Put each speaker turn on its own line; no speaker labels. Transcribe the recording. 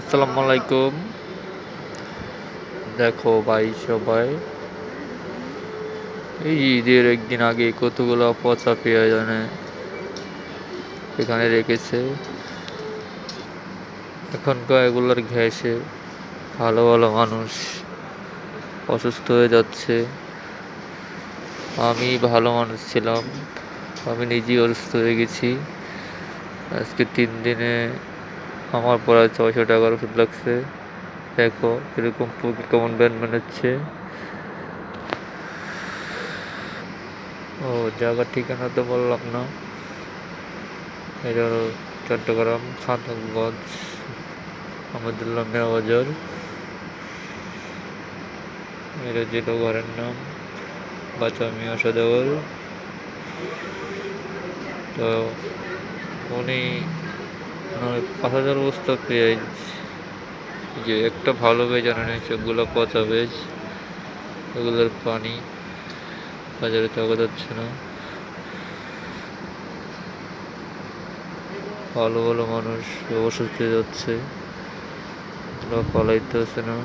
আসসালামু আলাইকুম। দেখো ভাই সবাই। এই ঈদের একদিন আগে কতগুলো পচা পেঁয়াজ এনে এখানে রেখেছে। এখনকার এগুলোর ঘ্যাসে ভালো ভালো মানুষ অসুস্থ হয়ে যাচ্ছে। আমি ভালো মানুষ ছিলাম। আমি নিজেই অসুস্থ হয়ে গেছি। আজকে তিন দিনে আমার প্রায় ছয়শো টাকার ওষুধ লাগছে। দেখো এরকম কেমন ব্যান বানাচ্ছে। ও জায়গার ঠিকানা তো বললাম না। এটা হলো চট্টগ্রাম খানগঞ্জ আহমদুল্লাহ মেয়া বাজার। এটা ছিল ঘরের নাম, বাচ্চা মিয়া সদাগর তো উনি হাজার বস্তা পেঁয়াজ যে একটা ভালো পেঁয়াজ আনে নাই সবগুলো পচা পেঁয়াজ এগুলোর পানি বাজারে থাকা যাচ্ছে না। ভালো ভালো মানুষ অসুস্থ হয়ে যাচ্ছে পালাইতে আসে না।